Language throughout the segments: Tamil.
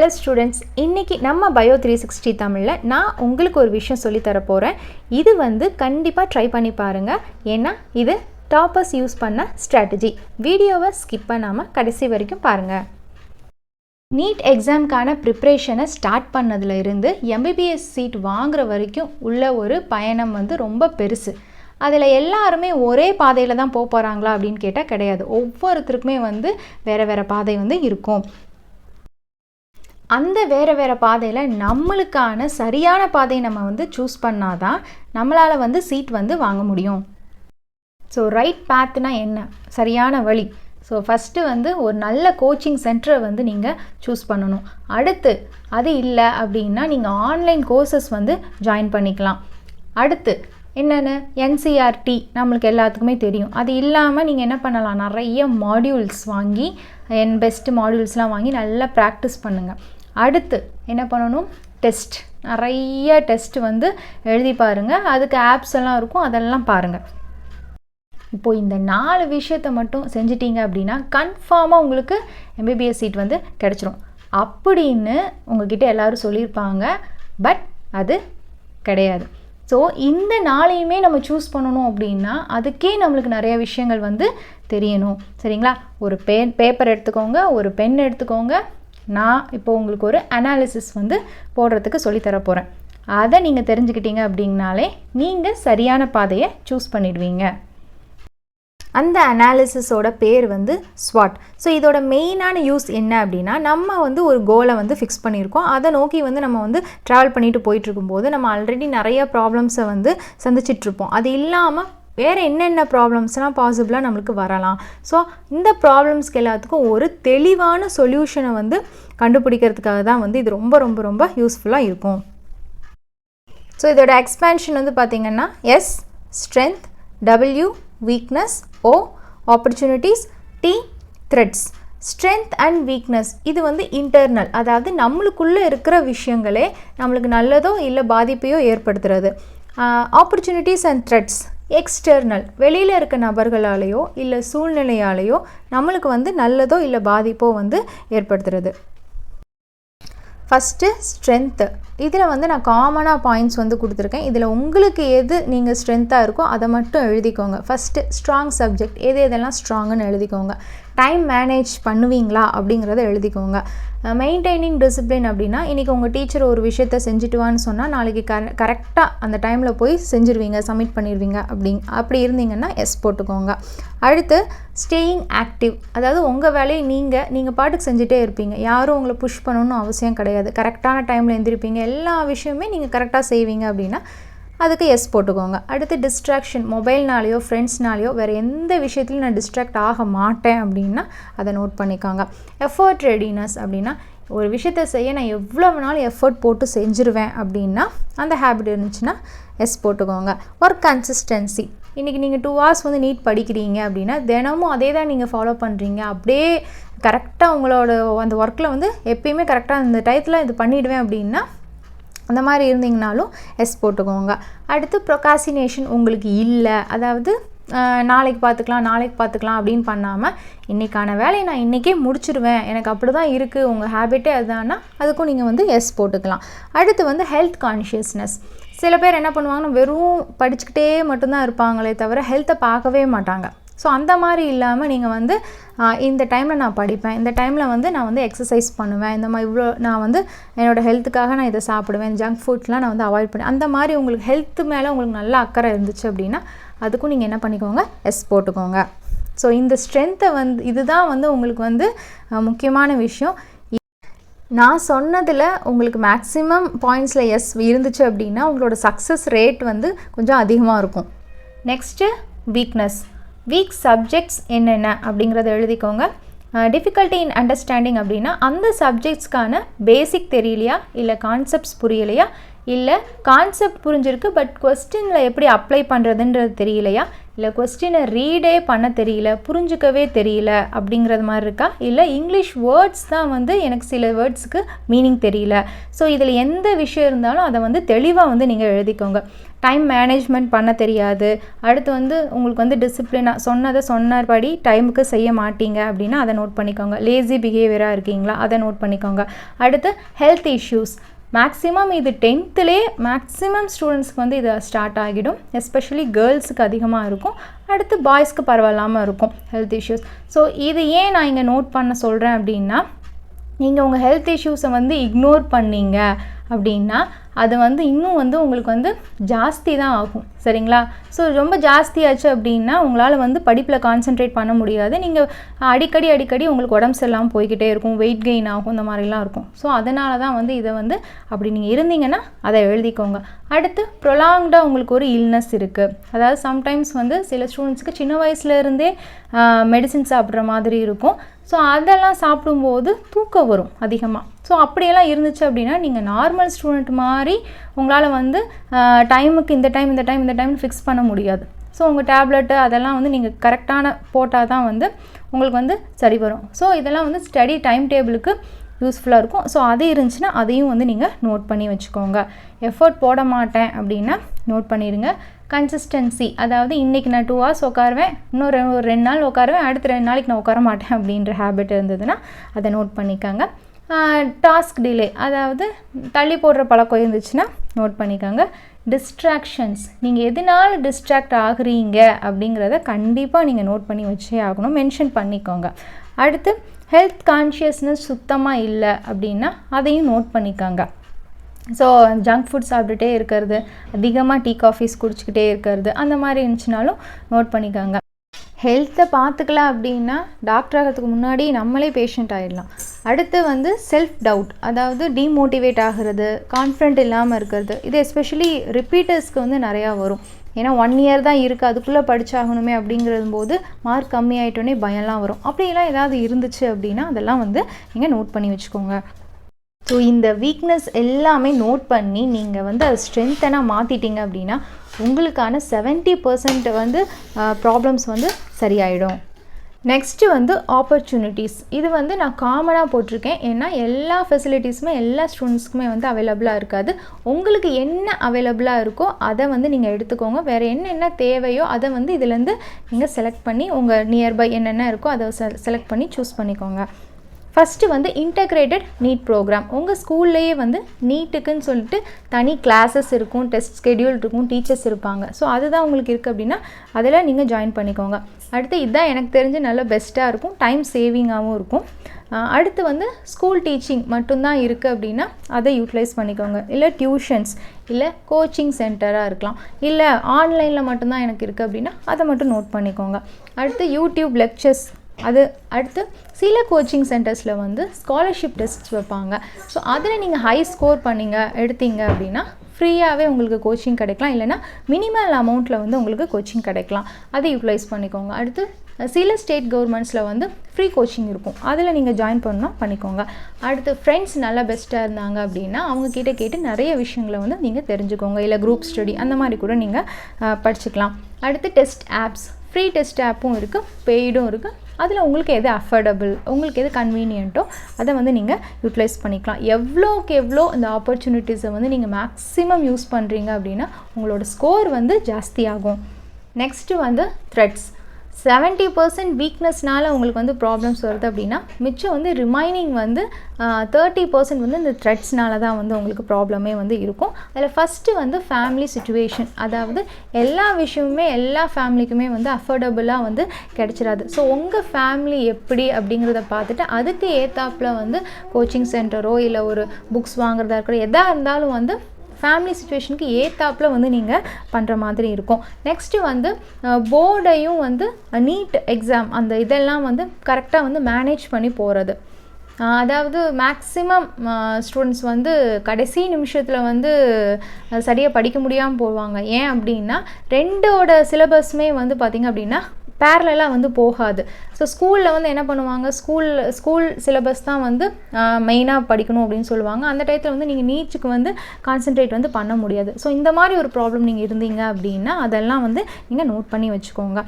ஹலோ ஸ்டூடெண்ட்ஸ் இன்றைக்கி நம்ம பயோ த்ரீ சிக்ஸ்டி தமிழில் நான் உங்களுக்கு ஒரு விஷயம் சொல்லித்தர போகிறேன் இது வந்து கண்டிப்பாக ட்ரை பண்ணி பாருங்கள் ஏன்னா இது டாப்பர்ஸ் யூஸ் பண்ண ஸ்ட்ராட்டஜி வீடியோவை ஸ்கிப் பண்ணாமல் கடைசி வரைக்கும் பாருங்கள் நீட் எக்ஸாம்க்கான ப்ரிப்ரேஷனை ஸ்டார்ட் பண்ணதில் இருந்து எம்பிபிஎஸ் சீட் வாங்குற வரைக்கும் உள்ள ஒரு பயணம் வந்து ரொம்ப பெருசு. அதில் எல்லாருமே ஒரே பாதையில் தான் போக போகிறாங்களா அப்படின்னு கேட்டால் கிடையாது. ஒவ்வொருத்தருக்குமே வந்து வேறு வேறு பாதை வந்து இருக்கும். அந்த வேறு வேறு பாதையில் நம்மளுக்கான சரியான பாதையை நம்ம வந்து சூஸ் பண்ணாதான் நம்மளால் வந்து சீட் வந்து வாங்க முடியும். ஸோ ரைட் பேத்னா என்ன? சரியான வழி. ஸோ ஃபஸ்ட்டு வந்து ஒரு நல்ல கோச்சிங் சென்டரை வந்து நீங்கள் சூஸ் பண்ணணும். அடுத்து அது இல்லை அப்படின்னா நீங்கள் ஆன்லைன் கோர்சஸ் வந்து ஜாயின் பண்ணிக்கலாம். அடுத்து என்னென்னு? என்சிஆர்டி நம்மளுக்கு எல்லாத்துக்குமே தெரியும். அது இல்லாமல் நீங்கள் என்ன பண்ணலாம்? நிறைய மாடியூல்ஸ் வாங்கி என் பெஸ்ட் மாடியூல்ஸ்லாம் வாங்கி நல்லா ப்ராக்டிஸ் பண்ணுங்கள் அடுத்து என்ன பண்ணணும்? டெஸ்ட். நிறைய டெஸ்ட் வந்து எழுதி பாருங்கள் அதுக்கு ஆப்ஸ் எல்லாம் இருக்கும். அதெல்லாம் பாருங்கள் இப்போது இந்த நாலு விஷயத்தை மட்டும் செஞ்சிட்டீங்க அப்படின்னா கன்ஃபார்மாக உங்களுக்கு எம்பிபிஎஸ் சீட் வந்து கிடச்சிரும். அப்படின்னு உங்ககிட்ட எல்லோரும் சொல்லியிருப்பாங்க. பட் அது கிடையாது. ஸோ இந்த நாளையுமே நம்ம சூஸ் பண்ணணும் அப்படின்னா அதுக்கே நம்மளுக்கு நிறைய விஷயங்கள் வந்து தெரியணும். சரிங்களா? ஒரு பென் பேப்பர் எடுத்துக்கோங்க. ஒரு பென் எடுத்துக்கோங்க. நான் இப்போ உங்களுக்கு ஒரு அனாலிசிஸ் வந்து போடுறதுக்கு சொல்லித்தர போகிறேன் அதை நீங்கள் தெரிஞ்சுக்கிட்டீங்க அப்படின்னாலே நீங்கள் சரியான பாதையை சூஸ் பண்ணிடுவீங்க. அந்த அனாலிசிஸோட பேர் வந்து ஸ்வாட் ஸோ இதோட மெயினான யூஸ் என்ன அப்படின்னா நம்ம வந்து ஒரு கோலை வந்து ஃபிக்ஸ் பண்ணியிருக்கோம். அதை நோக்கி வந்து நம்ம வந்து ட்ராவல் பண்ணிட்டு போயிட்டுருக்கும்போது நம்ம ஆல்ரெடி நிறைய ப்ராப்ளம்ஸை வந்து சந்திச்சிட்ருப்போம் அது இல்லாமல் வேறு என்னென்ன ப்ராப்ளம்ஸ்லாம் பாசிபிளாக நம்மளுக்கு வரலாம். ஸோ இந்த ப்ராப்ளம்ஸ்க்கு எல்லாத்துக்கும் ஒரு தெளிவான சொல்யூஷனை வந்து கண்டுபிடிக்கிறதுக்காக தான் வந்து இது ரொம்ப ரொம்ப ரொம்ப யூஸ்ஃபுல்லாக இருக்கும். ஸோ இதோட எக்ஸ்பேன்ஷன் வந்து பார்த்திங்கன்னா S strength W weakness O opportunities T threats strength and weakness இது வந்து இன்டர்னல் அதாவது நம்மளுக்குள்ளே இருக்கிற விஷயங்களே நம்மளுக்கு நல்லதோ இல்லை பாதிப்பையோ ஏற்படுத்துறது. ஆப்பர்ச்சுனிட்டிஸ் அண்ட் த்ரெட்ஸ் எக்ஸ்டர்னல் வெளியில் இருக்க நபர்களாலேயோ இல்லை சூழ்நிலையாலேயோ நம்மளுக்கு வந்து நல்லதோ இல்லை பாதிப்போ வந்து ஏற்படுத்துறது. ஃபஸ்ட்டு ஸ்ட்ரென்த்து இதில் வந்து நான் காமனாக பாயிண்ட்ஸ் வந்து கொடுத்துருக்கேன். இதில் உங்களுக்கு எது நீங்கள் ஸ்ட்ரென்த்தாக இருக்கோ அதை மட்டும் எழுதிக்கோங்க. ஃபஸ்ட்டு ஸ்ட்ராங் சப்ஜெக்ட் எது எதெல்லாம் ஸ்ட்ராங்குன்னு எழுதிக்கோங்க. டைம் மேனேஜ் பண்ணுவீங்களா அப்படிங்கிறத எழுதிக்கோங்க. மெயின்டைனிங் டிசிப்ளின் அப்படின்னா இன்றைக்கி உங்கள் டீச்சர் ஒரு விஷயத்த செஞ்சுட்டுவான்னு சொன்னால் நாளைக்கு கர கரெக்டாக அந்த டைமில் போய் செஞ்சுருவீங்க சப்மிட் பண்ணிடுவீங்க அப்படி அப்படி இருந்தீங்கன்னா எஸ் போட்டுக்கோங்க. அடுத்து ஸ்டேயிங் ஆக்டிவ் அதாவது உங்கள் வேலையை நீங்கள் நீங்கள் பாட்டுக்கு செஞ்சுட்டே இருப்பீங்க. யாரும் உங்களை புஷ் பண்ணணும்னு அவசியம் கிடையாது. கரெக்டான டைமில் எழுந்திருப்பீங்க எல்லா விஷயமே நீங்கள் கரெக்டாக செய்வீங்க அப்படின்னா அதுக்கு எஸ் போட்டுக்கோங்க. அடுத்து டிஸ்ட்ராக்ஷன் மொபைல்னாலேயோ ஃப்ரெண்ட்ஸ்னாலேயோ வேறு எந்த விஷயத்துலையும் நான் டிஸ்ட்ராக்ட் ஆக மாட்டேன் அப்படின்னா அதை நோட் பண்ணிக்கோங்க. எஃபர்ட் ரெடினஸ் அப்படின்னா ஒரு விஷயத்த செய்ய நான் எவ்வளோ நாள் எஃபர்ட் போட்டு செஞ்சுருவேன் அப்படின்னா அந்த ஹேபிட் இருந்துச்சுன்னா எஸ் போட்டுக்கோங்க. ஒர்க் கன்சிஸ்டன்சி இன்றைக்கி நீங்கள் டூ ஹவர்ஸ் வந்து நீட் படிக்கிறீங்க அப்படின்னா தினமும் அதே தான் நீங்கள் ஃபாலோ பண்ணுறீங்க அப்படியே கரெக்டாக உங்களோட அந்த ஒர்க்கில் வந்து எப்பயுமே கரெக்டாக அந்த டயத்தில் இது பண்ணிவிடுவேன் அப்படின்னா அந்த மாதிரி இருந்தீங்கனாலும் எஸ் போட்டுக்கோங்க. அடுத்து ப்ரொகாசினேஷன் உங்களுக்கு இல்லை. அதாவது நாளைக்கு பார்த்துக்கலாம் நாளைக்கு பார்த்துக்கலாம் அப்படின்னு பண்ணாமல் இன்றைக்கான வேலையை நான் இன்றைக்கே முடிச்சிடுவேன் எனக்கு அப்படி தான் இருக்குது உங்கள் ஹேபிட்டே அதுதான்னா அதுக்கும் நீங்கள் வந்து எஸ் போட்டுக்கலாம். அடுத்து வந்து ஹெல்த் கான்ஷியஸ்னஸ் சில பேர் என்ன பண்ணுவாங்கன்னா வெறும் படிச்சுக்கிட்டே மட்டும்தான் இருப்பாங்களே தவிர ஹெல்த்தை பார்க்கவே மாட்டாங்க. ஸோ அந்த மாதிரி இல்லாமல் நீங்கள் வந்து இந்த டைமில் நான் படிப்பேன். இந்த டைமில் வந்து நான் வந்து எக்ஸசைஸ் பண்ணுவேன். இந்த மாதிரி இவ்வளோ நான் வந்து என்னோடய ஹெல்த்துக்காக நான் இதை சாப்பிடுவேன். ஜங்க் ஃபுட்லாம் நான் வந்து அவாய்ட் பண்ணுவேன் அந்த மாதிரி உங்களுக்கு ஹெல்த்து மேலே உங்களுக்கு நல்ல அக்கறை இருந்துச்சு அப்படின்னா அதுக்கும் நீங்கள் என்ன பண்ணிக்கோங்க? எஸ் போட்டுக்கோங்க. ஸோ இந்த ஸ்ட்ரென்த்தை வந்து இதுதான் வந்து உங்களுக்கு வந்து முக்கியமான விஷயம். நான் சொன்னதில் உங்களுக்கு மேக்ஸிமம் பாயிண்ட்ஸில் எஸ் இருந்துச்சு அப்படின்னா உங்களோட சக்ஸஸ் ரேட் வந்து கொஞ்சம் அதிகமாக இருக்கும். நெக்ஸ்ட்டு வீக்னஸ் வீக் சப்ஜெக்ட்ஸ் என்னென்ன அப்படிங்கிறத எழுதிக்கோங்க. டிஃபிகல்ட்டி இன் அண்டர்ஸ்டாண்டிங் அப்படின்னா அந்த சப்ஜெக்ட்ஸ்க்கான பேசிக் தெரியலையா? இல்லை கான்செப்ட்ஸ் புரியலையா? இல்லை கான்செப்ட் புரிஞ்சிருக்கு பட் கொஸ்டினில் எப்படி அப்ளை பண்ணுறதுன்றது தெரியலையா? இல்லை கொஸ்டினை ரீடே பண்ண தெரியல புரிஞ்சுக்கவே தெரியல அப்படிங்கிறது மாதிரி இருக்கா? இல்லை இங்கிலீஷ் வேர்ட்ஸ் தான் வந்து எனக்கு சில வேர்ட்ஸுக்கு மீனிங் தெரியல. ஸோ இதில் எந்த விஷயம் இருந்தாலும் அதை வந்து தெளிவாக வந்து நீங்கள் எழுதிக்கோங்க. டைம் மேனேஜ்மெண்ட் பண்ண தெரியாது. அடுத்து வந்து உங்களுக்கு வந்து டிசிப்ளினாக சொன்னதை சொன்னபடி டைமுக்கு செய்ய மாட்டீங்க அப்படின்னா அதை நோட் பண்ணிக்கோங்க. லேசி பிஹேவியராக இருக்கீங்களா? அதை நோட் பண்ணிக்கோங்க. அடுத்து ஹெல்த் இஷ்யூஸ் மேக்ஸிமம் இது டென்த்துலேயே மேக்ஸிமம் ஸ்டூடெண்ட்ஸ்க்கு வந்து இது ஸ்டார்ட் ஆகிடும். எஸ்பெஷலி கேர்ள்ஸுக்கு அதிகமாக இருக்கும். அடுத்து பாய்ஸ்க்கு பரவாயில்லாமல் இருக்கும் ஹெல்த் இஷ்யூஸ் ஸோ இது ஏன் நான் இங்கே நோட் பண்ண சொல்கிறேன் அப்படின்னா நீங்கள் உங்கள் ஹெல்த் இஷ்யூஸை வந்து இக்னோர் பண்ணீங்க அப்படின்னா அது வந்து இன்னும் வந்து உங்களுக்கு வந்து ஜாஸ்தி தான் ஆகும். சரிங்களா? ஸோ ரொம்ப ஜாஸ்தியாச்சு அப்படின்னா உங்களால் வந்து படிப்பில் கான்சென்ட்ரேட் பண்ண முடியாது. நீங்கள் அடிக்கடி அடிக்கடி உங்களுக்கு உடம்பு சரியில்லாமல் போய்கிட்டே இருக்கும். வெயிட் கெயின் ஆகும் இந்த மாதிரிலாம் இருக்கும். ஸோ அதனால தான் வந்து இதை வந்து அப்படி நீங்கள் இருந்தீங்கன்னா அதை எழுதிக்கோங்க. அடுத்து ப்ரொலாங்டாக உங்களுக்கு ஒரு இல்னஸ் இருக்குது அதாவது சம்டைம்ஸ் வந்து சில ஸ்டூடெண்ட்ஸ்க்கு சின்ன வயசுலேருந்தே மெடிசின் சாப்பிட்ற மாதிரி இருக்கும். ஸோ அதெல்லாம் சாப்பிடும்போது தூக்கம் வரும் அதிகமாக ஸோ அப்படியெல்லாம் இருந்துச்சு அப்படின்னா நீங்கள் நார்மல் ஸ்டூடெண்ட் மாதிரி உங்களால் வந்து டைமுக்கு இந்த டைம் இந்த டைம் இந்த டைம் ஃபிக்ஸ் பண்ண முடியாது. ஸோ உங்கள் டேப்லெட்டு அதெல்லாம் வந்து நீங்கள் கரெக்டான போட்டால் தான் வந்து உங்களுக்கு வந்து சரி வரும். ஸோ இதெல்லாம் வந்து ஸ்டடி டைம் டேபிளுக்கு யூஸ்ஃபுல்லாக இருக்கும். ஸோ அது இருந்துச்சுன்னா அதையும் வந்து நீங்கள் நோட் பண்ணி வச்சுக்கோங்க. எஃபர்ட் போட மாட்டேன் அப்படின்னா நோட் பண்ணிடுங்க. கன்சிஸ்டன்சி அதாவது இன்றைக்கி நான் டூ ஹவர்ஸ் உட்காருவேன் இன்னும் ரெண்டு நாள் உட்காருவேன் அடுத்த ரெண்டு நாளைக்கு நான் உட்கார மாட்டேன் அப்படின்ற ஹேபிட் இருந்ததுன்னா அதை நோட் பண்ணிக்கோங்க. டாஸ்க் டிலே அதாவது தள்ளி போடுற பழக்கம் இருந்துச்சுன்னா நோட் பண்ணிக்கோங்க. டிஸ்ட்ராக்ஷன்ஸ் நீங்கள் எதனால டிஸ்ட்ராக்ட் ஆகுறீங்க அப்படிங்கிறத கண்டிப்பாக நீங்கள் நோட் பண்ணி வச்சே ஆகணும். மென்ஷன் பண்ணிக்கோங்க. அடுத்து ஹெல்த் கான்ஷியஸ்னஸ் சுத்தமாக இல்லை அப்படின்னா அதையும் நோட் பண்ணிக்கோங்க. ஸோ ஜங்க் ஃபுட் சாப்பிட்டுட்டே இருக்கிறது அதிகமாக டீ காஃபிஸ் குடிச்சிக்கிட்டே இருக்கிறது அந்த மாதிரி இருந்துச்சுனாலும் நோட் பண்ணிக்கோங்க. ஹெல்த்தை பார்த்துக்கலாம் அப்படின்னா டாக்டர் ஆகிறதுக்கு முன்னாடி நம்மளே பேஷண்ட் ஆகிடலாம் அடுத்து வந்து செல்ஃப் டவுட் அதாவது டிமோட்டிவேட் ஆகிறது கான்ஃபிடென்ட் இல்லாமல் இருக்கிறது. இது எஸ்பெஷலி ரிப்பீட்டர்ஸ்க்கு வந்து நிறையா வரும். ஏன்னா ஒன் இயர் தான் இருக்குது அதுக்குள்ளே படித்தாகணுமே அப்படிங்கிறது போது மார்க் கம்மி ஆகிட்டோன்னே பயம்லாம் வரும். அப்படிலாம் ஏதாவது இருந்துச்சு அப்படின்னா அதெல்லாம் வந்து நீங்கள் நோட் பண்ணி வச்சுக்கோங்க. ஸோ இந்த வீக்னஸ் எல்லாமே நோட் பண்ணி நீங்கள் வந்து அதை ஸ்ட்ரென்த்தனாக மாற்றிட்டீங்க அப்படின்னா உங்களுக்கான செவன்ட்டி பர்சன்ட் வந்து ப்ராப்ளம்ஸ் வந்து சரியாயிடும். நெக்ஸ்ட்டு வந்து ஆப்பர்ச்சுனிட்டிஸ் இது வந்து நான் காமனாக போட்டிருக்கேன். ஏன்னா எல்லா ஃபெசிலிட்டிஸுமே எல்லா ஸ்டூடெண்ட்ஸ்க்குமே வந்து அவைலபிளாக இருக்காது. உங்களுக்கு என்ன அவைலபிளாக இருக்கோ அதை வந்து நீங்கள் எடுத்துக்கோங்க. வேறு என்னென்ன தேவையோ அதை வந்து இதுலேருந்து நீங்கள் செலக்ட் பண்ணி உங்கள் நியர்பை என்னென்ன இருக்கோ அதை செலக்ட் பண்ணி சூஸ் பண்ணிக்கோங்க. ஃபஸ்ட்டு வந்து இன்டகிரேட்டட் நீட் ப்ரோக்ராம் உங்கள் ஸ்கூல்லையே வந்து நீட்டுக்குன்னு சொல்லிட்டு தனி கிளாஸஸ் இருக்கும் டெஸ்ட் ஸ்கெடியூல் இருக்கும் டீச்சர்ஸ் இருப்பாங்க. ஸோ அதுதான் உங்களுக்கு இருக்குது அப்படின்னா அதில் நீங்கள் ஜாயின் பண்ணிக்கோங்க. அடுத்து இதுதான் எனக்கு தெரிஞ்சு நல்ல பெஸ்ட்டாக இருக்கும். டைம் சேவிங்காகவும் இருக்கும். அடுத்து வந்து ஸ்கூல் டீச்சிங் மட்டும்தான் இருக்குது அப்படின்னா அதை யூட்டிலைஸ் பண்ணிக்கோங்க. இல்லை டியூஷன்ஸ் இல்லை கோச்சிங் சென்டராக இருக்கலாம். இல்லை ஆன்லைனில் மட்டும்தான் எனக்கு இருக்குது அப்படின்னா அதை மட்டும் நோட் பண்ணிக்கோங்க. அடுத்து யூடியூப் லெக்சர்ஸ் அது அடுத்து சில கோச்சிங் சென்டர்ஸில் வந்து ஸ்காலர்ஷிப் டெஸ்ட்ஸ் வைப்பாங்க. ஸோ அதில் நீங்கள் ஹை ஸ்கோர் பண்ணிங்க எடுத்தீங்க அப்படின்னா ஃப்ரீயாகவே உங்களுக்கு கோச்சிங் கிடைக்கலாம். இல்லைனா மினிமல் அமௌண்ட்டில் வந்து உங்களுக்கு கோச்சிங் கிடைக்கலாம். அதை யூட்டிலைஸ் பண்ணிக்கோங்க. அடுத்து சில ஸ்டேட் கவர்மெண்ட்ஸில் வந்து ஃப்ரீ கோச்சிங் இருக்கும். அதில் நீங்கள் ஜாயின் பண்ணால் பண்ணிக்கோங்க. அடுத்து ஃப்ரெண்ட்ஸ் நல்லா பெஸ்ட்டாக இருந்தாங்க அப்படின்னா அவங்கக்கிட்ட கேட்டு நிறைய விஷயங்களை வந்து நீங்கள் தெரிஞ்சுக்கோங்க. இல்லை குரூப் ஸ்டடி அந்த மாதிரி கூட நீங்கள் படிச்சுக்கலாம். அடுத்து டெஸ்ட் ஆப்ஸ் ஃப்ரீ டெஸ்ட் ஆப்பும் இருக்குது பெய்டும் இருக்குது அதில் உங்களுக்கு எது அஃபோர்டபுள் உங்களுக்கு எது கன்வீனியன்ட்டோ அதை வந்து நீங்கள் யூட்டிலைஸ் பண்ணிக்கலாம். எவ்வளோக்கு எவ்வளோ இந்த ஆப்பர்ச்சுனிட்டிஸை வந்து நீங்கள் மேக்ஸிமம் யூஸ் பண்ணுறீங்க அப்படின்னா உங்களோட ஸ்கோர் வந்து ஜாஸ்தியாகும் நெக்ஸ்ட்டு வந்து த்ரெட்ஸ் செவன்ட்டி பர்சன்ட் வீக்னஸ்னால் உங்களுக்கு வந்து ப்ராப்ளம்ஸ் வருது அப்படின்னா மிச்சம் வந்து ரிமைனிங் வந்து தேர்ட்டி பர்சன்ட் வந்து இந்த த்ரெட்ஸ்னால தான் வந்து உங்களுக்கு ப்ராப்ளமே வந்து இருக்கும். அதில் ஃபஸ்ட்டு வந்து ஃபேமிலி சுச்சுவேஷன் அதாவது எல்லா விஷயமுமே எல்லா ஃபேமிலிக்குமே வந்து அஃபோர்டபுளாக வந்து கிடச்சிடாது ஸோ உங்கள் ஃபேமிலி எப்படி அப்படிங்கிறத பார்த்துட்டு அதுக்கு ஏத்தாப்பில் வந்து கோச்சிங் சென்டரோ இல்லை ஒரு புக்ஸ் வாங்குறதா இருக்கட்டும் எதாக இருந்தாலும் வந்து ஃபேமிலி சுச்சுவேஷனுக்கு ஏத்தாப்பில் வந்து நீங்கள் பண்ணுற மாதிரி இருக்கும். நெக்ஸ்ட்டு வந்து போர்டையும் வந்து நீட் எக்ஸாம் அந்த இதெல்லாம் வந்து கரெக்டாக வந்து மேனேஜ் பண்ணி போகிறது அதாவது மேக்ஸிமம் ஸ்டூடெண்ட்ஸ் வந்து கடைசி நிமிஷத்தில் வந்து சரியாக படிக்க முடியாமல் போவாங்க. ஏன் அப்படின்னா ரெண்டோட சிலபஸுமே வந்து பார்த்திங்க அப்படின்னா பேரலாக வந்து போகாது. ஸோ ஸ்கூலில் வந்து என்ன பண்ணுவாங்க? ஸ்கூல் ஸ்கூல் சிலபஸ் தான் வந்து மெயினாக படிக்கணும் அப்படின்னு சொல்லுவாங்க. அந்த டயத்தில் வந்து நீங்கள் நீச்சுக்கு வந்து கான்சென்ட்ரேட் வந்து பண்ண முடியாது. ஸோ இந்த மாதிரி ஒரு ப்ராப்ளம் நீங்கள் இருந்தீங்க அப்படின்னா அதெல்லாம் வந்து நீங்கள் நோட் பண்ணி வச்சுக்கோங்க.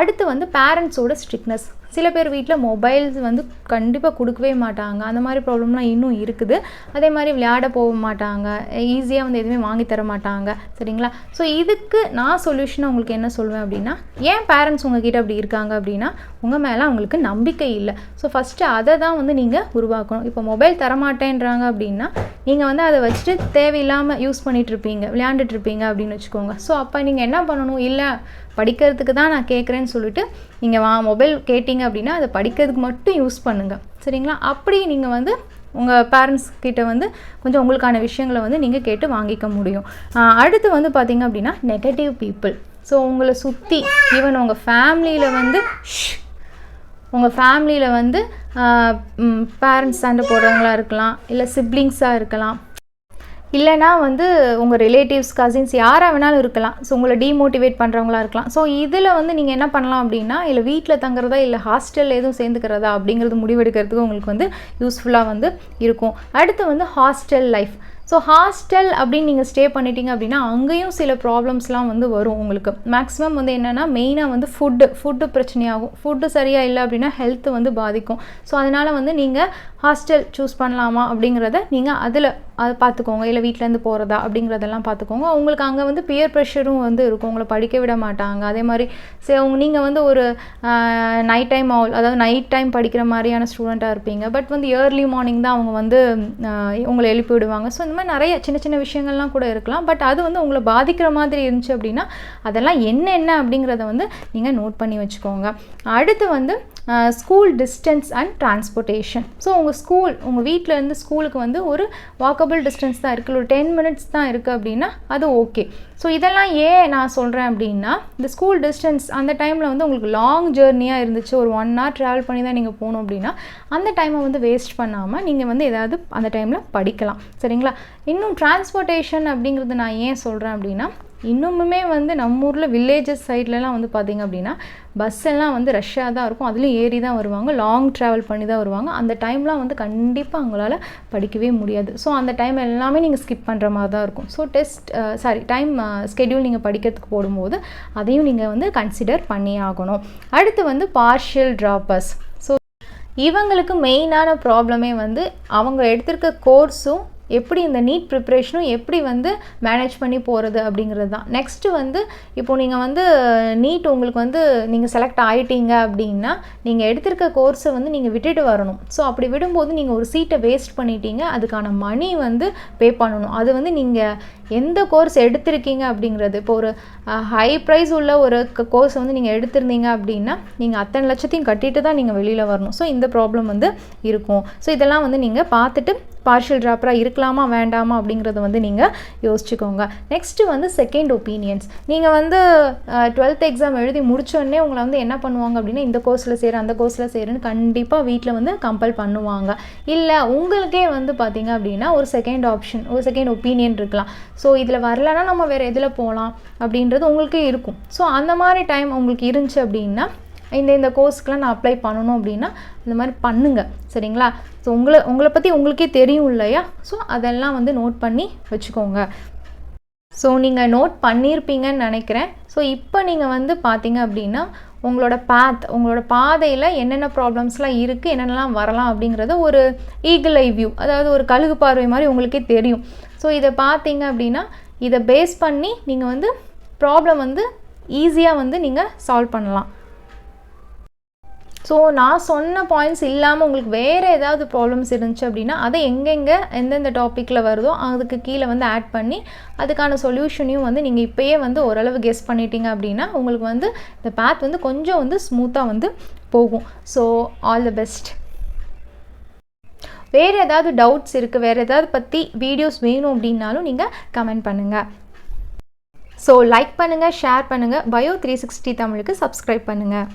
அடுத்து வந்து பேரண்ட்ஸோட ஸ்ட்ரிக்னஸ் சில பேர் வீட்டில் மொபைல்ஸ் வந்து கண்டிப்பாக கொடுக்கவே மாட்டாங்க. அந்த மாதிரி ப்ராப்ளம்லாம் இன்னும் இருக்குது. அதே மாதிரி விளையாட போக மாட்டாங்க. ஈஸியாக வந்து எதுவுமே வாங்கி தர மாட்டாங்க. சரிங்களா? ஸோ இதுக்கு நான் சொல்யூஷனை உங்களுக்கு என்ன சொல்லுவேன் அப்படின்னா ஏன் பேரண்ட்ஸ் உங்ககிட்ட அப்படி இருக்காங்க அப்படின்னா உங்கள் மேலே அவங்களுக்கு நம்பிக்கை இல்லை. ஸோ ஃபஸ்ட்டு அதை தான் வந்து நீங்கள் உருவாக்கணும். இப்போ மொபைல் தரமாட்டேன்றாங்க அப்படின்னா நீங்கள் வந்து அதை வச்சுட்டு தேவையில்லாமல் யூஸ் பண்ணிகிட்ருப்பீங்க இருப்பீங்க விளையாண்டுட்டு இருப்பீங்க அப்படின்னு வச்சுக்கோங்க. ஸோ அப்போ நீங்கள் என்ன பண்ணணும்? இல்லை படிக்கிறதுக்கு தான் நான் கேட்குறேன்னு சொல்லிட்டு நீங்கள் வா மொபைல் கேட்டிங்க அப்படின்னா அதை படிக்கிறதுக்கு மட்டும் யூஸ் பண்ணுங்கள் சரிங்களா? அப்படி நீங்கள் வந்து உங்கள் பேரண்ட்ஸ் கிட்ட வந்து கொஞ்சம் உங்களுக்கான விஷயங்களை வந்து நீங்கள் கேட்டு வாங்கிக்க முடியும். அடுத்து வந்து பார்த்தீங்க அப்படின்னா நெகட்டிவ் பீப்புள் ஸோ உங்களை சுற்றி ஈவன் உங்கள் ஃபேமிலியில் வந்து ஷ் உங்கள் ஃபேமிலியில் வந்து பேரண்ட்ஸ் சண்டை போடுறவங்களா இருக்கலாம் இல்லை சிப்ளிங்ஸாக இருக்கலாம் இல்லைனா வந்து உங்கள் ரிலேட்டிவ்ஸ் கசின்ஸ் யாராக வேணாலும் இருக்கலாம். ஸோ உங்களை டீமோட்டிவேட் பண்ணுறவங்களா இருக்கலாம். ஸோ இதில் வந்து நீங்கள் என்ன பண்ணலாம் அப்படின்னா இல்லை வீட்டில் தங்குறதா இல்லை ஹாஸ்டலில் எதுவும் சேர்ந்துக்கிறதா அப்படிங்கிறது முடிவெடுக்கிறதுக்கு உங்களுக்கு வந்து யூஸ்ஃபுல்லாக வந்து இருக்கும். அடுத்து வந்து ஹாஸ்டல் லைஃப் ஸோ ஹாஸ்டல் அப்படின்னு நீங்கள் ஸ்டே பண்ணிட்டீங்க அப்படின்னா அங்கேயும் சில ப்ராப்ளம்ஸ்லாம் வந்து வரும் உங்களுக்கு. மேக்ஸிமம் வந்து என்னென்னா மெயினாக வந்து ஃபுட்டு ஃபுட்டு பிரச்சனையாகும். ஃபுட்டு சரியாக இல்லை அப்படின்னா ஹெல்த் வந்து பாதிக்கும். ஸோ அதனால் வந்து நீங்கள் ஹாஸ்டல் சூஸ் பண்ணலாமா அப்படிங்கிறத நீங்கள் அதில் அதை பார்த்துக்கோங்க. இல்லை வீட்டிலேருந்து போகிறதா அப்படிங்கிறதெல்லாம் பார்த்துக்கோங்க. உங்களுக்கு அங்கே வந்து பியர் ப்ரெஷரும் வந்து இருக்கும். உங்களை படிக்க விட மாட்டாங்க. அதே மாதிரி சரி அவங்க நீங்கள் வந்து ஒரு நைட் டைம் அதாவது நைட் டைம் படிக்கிற மாதிரியான ஸ்டூடெண்ட்டாக இருப்பீங்க. பட் வந்து ஏர்லி மார்னிங் தான் அவங்க வந்து உங்களை எழுப்பி விடுவாங்க. ஸோ இந்த மாதிரி நிறைய சின்ன சின்ன விஷயங்கள்லாம் கூட இருக்கலாம். பட் அது வந்து உங்களை பாதிக்கிற மாதிரி இருந்துச்சு அப்படின்னா அதெல்லாம் என்ன என்ன அப்படிங்கிறத வந்து நீங்கள் நோட் பண்ணி வச்சுக்கோங்க. அடுத்து வந்து school distance and transportation so உங்கள் ஸ்கூல் உங்கள் வீட்டிலேருந்து ஸ்கூலுக்கு வந்து ஒரு வாக்கபிள் டிஸ்டன்ஸ் தான் இருக்குது ஒரு டென் மினிட்ஸ் தான் இருக்குது அப்படின்னா அது ஓகே ஸோ இதெல்லாம் ஏன் நான் சொல்கிறேன் அப்படின்னா இந்த ஸ்கூல் டிஸ்டன்ஸ் அந்த டைமில் வந்து உங்களுக்கு லாங் ஜேர்னியாக இருந்துச்சு. ஒரு ஒன் ஹவர் ட்ராவல் பண்ணி தான் நீங்கள் போகணும் அப்படின்னா அந்த டைமை வந்து வேஸ்ட் பண்ணாமல் நீங்கள் வந்து ஏதாவது அந்த டைமில் படிக்கலாம். சரிங்களா? இன்னும் டிரான்ஸ்போர்ட்டேஷன் அப்படிங்கிறது நான் ஏன் சொல்கிறேன் அப்படின்னா இன்னுமுமே வந்து நம்ம ஊரில் வில்லேஜஸ் சைட்லலாம் வந்து பார்த்திங்க அப்படின்னா பஸ் எல்லாம் வந்து ரஷ்ஷாக தான் இருக்கும். அதுலேயும் ஏறி தான் வருவாங்க. லாங் ட்ராவல் பண்ணி தான் வருவாங்க. அந்த டைம்லாம் வந்து கண்டிப்பாக அவங்களால படிக்கவே முடியாது. ஸோ அந்த டைம் எல்லாமே நீங்கள் ஸ்கிப் பண்ணுற மாதிரி தான் இருக்கும். So test sorry time schedule நீங்கள் படிக்கிறதுக்கு போடும்போது அதையும் நீங்கள் வந்து கன்சிடர் பண்ணி ஆகணும். அடுத்து வந்து பார்ஷியல் ட்ராப்பர்ஸ் ஸோ இவங்களுக்கு மெயினான ப்ராப்ளமே வந்து அவங்க எடுத்திருக்க கோர்ஸும் எப்படி இந்த நீட் ப்ரிப்ரேஷனும் எப்படி வந்து மேனேஜ் பண்ணி போகிறது அப்படிங்கிறது தான். நெக்ஸ்ட்டு வந்து இப்போது நீங்கள் வந்து நீட் உங்களுக்கு வந்து நீங்கள் செலக்ட் ஆகிட்டீங்க அப்படின்னா நீங்கள் எடுத்திருக்க கோர்ஸை வந்து நீங்கள் விட்டுட்டு வரணும். ஸோ அப்படி விடும்போது நீங்கள் ஒரு சீட்டை வேஸ்ட் பண்ணிட்டீங்க அதுக்கான மணி வந்து பே பண்ணணும். அது வந்து நீங்கள் எந்த கோர்ஸ் எடுத்திருக்கீங்க அப்படிங்கிறது இப்போ ஒரு ஹை ப்ரைஸ் உள்ள ஒரு கோர்ஸ் வந்து நீங்கள் எடுத்திருந்தீங்க அப்படின்னா நீங்கள் அத்தனை லட்சத்தையும் கட்டிட்டு தான் நீங்கள் வெளியில் வரணும். ஸோ இந்த ப்ராப்ளம் வந்து இருக்கும். ஸோ இதெல்லாம் வந்து நீங்கள் பார்த்துட்டு பார்ஷியல் ட்ராப்பராக இருக்கலாம். வேண்டாமா அப்படிங்கிறத வந்து நீங்கள் யோசிச்சுக்கோங்க. நெக்ஸ்ட்டு வந்து செகண்ட் ஒப்பீனியன்ஸ் நீங்கள் வந்து டுவெல்த் எக்ஸாம் எழுதி முடிச்சோடனே உங்களை வந்து என்ன பண்ணுவாங்க அப்படின்னா இந்த கோர்ஸில் சேர அந்த கோர்ஸில் சேருன்னு கண்டிப்பாக வீட்டில் வந்து கம்பல் பண்ணுவாங்க. இல்லை உங்களுக்கே வந்து பார்த்தீங்க அப்படின்னா ஒரு செகண்ட் ஆப்ஷன் ஒரு செகண்ட் ஒப்பீனியன் இருக்கலாம். ஸோ இதில் வரலன்னா நம்ம வேறு எதில் போகலாம் அப்படின்றது உங்களுக்கே இருக்கும். ஸோ அந்த மாதிரி டைம் உங்களுக்கு இருந்துச்சு அப்படின்னா இந்த இந்த கோர்ஸ்க்கெலாம் நான் அப்ளை பண்ணணும் அப்படின்னா இந்த மாதிரி பண்ணுங்கள் சரிங்களா? ஸோ உங்களை உங்களை பற்றி உங்களுக்கே தெரியும் இல்லையா? ஸோ அதெல்லாம் வந்து நோட் பண்ணி வச்சுக்கோங்க. ஸோ நீங்கள் நோட் பண்ணியிருப்பீங்கன்னு நினைக்கிறேன். ஸோ இப்போ நீங்கள் வந்து பார்த்தீங்க அப்படின்னா உங்களோட பாத் உங்களோட பாதையில் என்னென்ன ப்ராப்ளம்ஸ்லாம் இருக்குது என்னென்னலாம் வரலாம் அப்படிங்கிறத ஒரு ஈகிள் ஐ வியூ அதாவது ஒரு கழுகு பார்வை மாதிரி உங்களுக்கே தெரியும். ஸோ இதை பார்த்தீங்க அப்படின்னா இதை பேஸ் பண்ணி நீங்கள் வந்து ப்ராப்ளம் வந்து ஈஸியாக வந்து நீங்கள் சால்வ் பண்ணலாம். ஸோ நான் சொன்ன பாயிண்ட்ஸ் இல்லாமல் உங்களுக்கு வேறு ஏதாவது ப்ராப்ளம்ஸ் இருந்துச்சு அப்படின்னா அதை எங்கெங்கே எந்தெந்த டாப்பிக்கில் வருதோ அதுக்கு கீழே வந்து ஆட் பண்ணி அதுக்கான சொல்யூஷனையும் வந்து நீங்கள் இப்போயே வந்து ஓரளவு கெஸ் பண்ணிட்டீங்க அப்படின்னா உங்களுக்கு வந்து இந்த பேத் வந்து கொஞ்சம் வந்து ஸ்மூத்தாக வந்து போகும். ஸோ ஆல் த பெஸ்ட் வேறு ஏதாவது டவுட்ஸ் இருக்குது வேறு ஏதாவது பற்றி வீடியோஸ் வேணும் அப்படின்னாலும் நீங்கள் கமெண்ட் பண்ணுங்கள் ஸோ லைக் பண்ணுங்கள் ஷேர் பண்ணுங்கள் பயோ த்ரீ சிக்ஸ்டி தமிழுக்கு சப்ஸ்கிரைப் பண்ணுங்கள்